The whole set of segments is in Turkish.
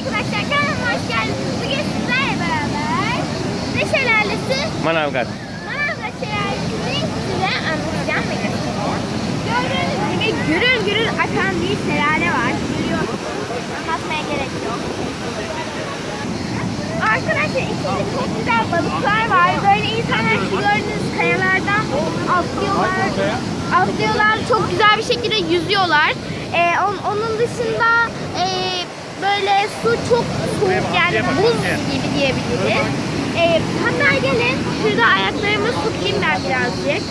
arkadaşlar kanalıma hoş geldiniz. Bugün sizlerle beraber ne şelalesi? Manavgat. Manavgat şelalesini size anlatacağım ve göstereceğim. Gördüğünüz gibi gürül gürül akan bir şelale var. Görüyorsunuz. Anlatmaya gerek yok. Arkadaşlar içinde çok güzel balıklar var. Böyle insanlar şu gördüğünüz kayalardan atlıyorlar. Atlıyorlar. Çok güzel bir şekilde yüzüyorlar. Ee, on- onun dışında e, böyle su çok soğuk yani buz gibi diyebiliriz. Ee, hatta gelin şurada ayaklarımı tutayım ben birazcık.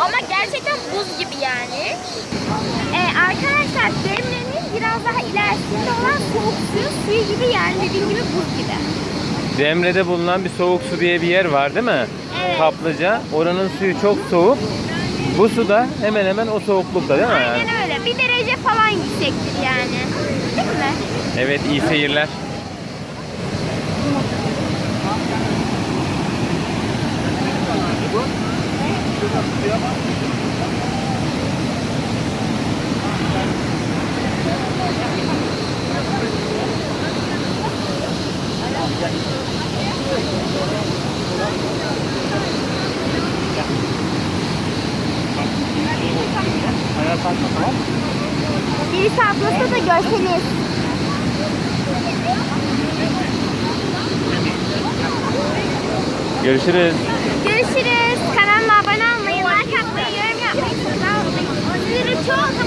Ama gerçekten buz gibi yani. Ee, arkadaşlar Demre'nin biraz daha ilerisinde olan soğuk suyu suyu gibi yani dediğim gibi buz gibi. Demre'de bulunan bir soğuk su diye bir yer var değil mi? Evet. Kaplıca. Oranın suyu çok soğuk. Bu su da hemen hemen o soğuklukta değil mi? Aynen öyle. Bir derece falan yüksektir yani. Değil mi? Evet iyi seyirler. Birisi ablası da görseniz. Görüşürüz. Görüşürüz. Kanalıma abone olmayı, like atmayı, yorum yapmayı, unutmayın. Sizleri çok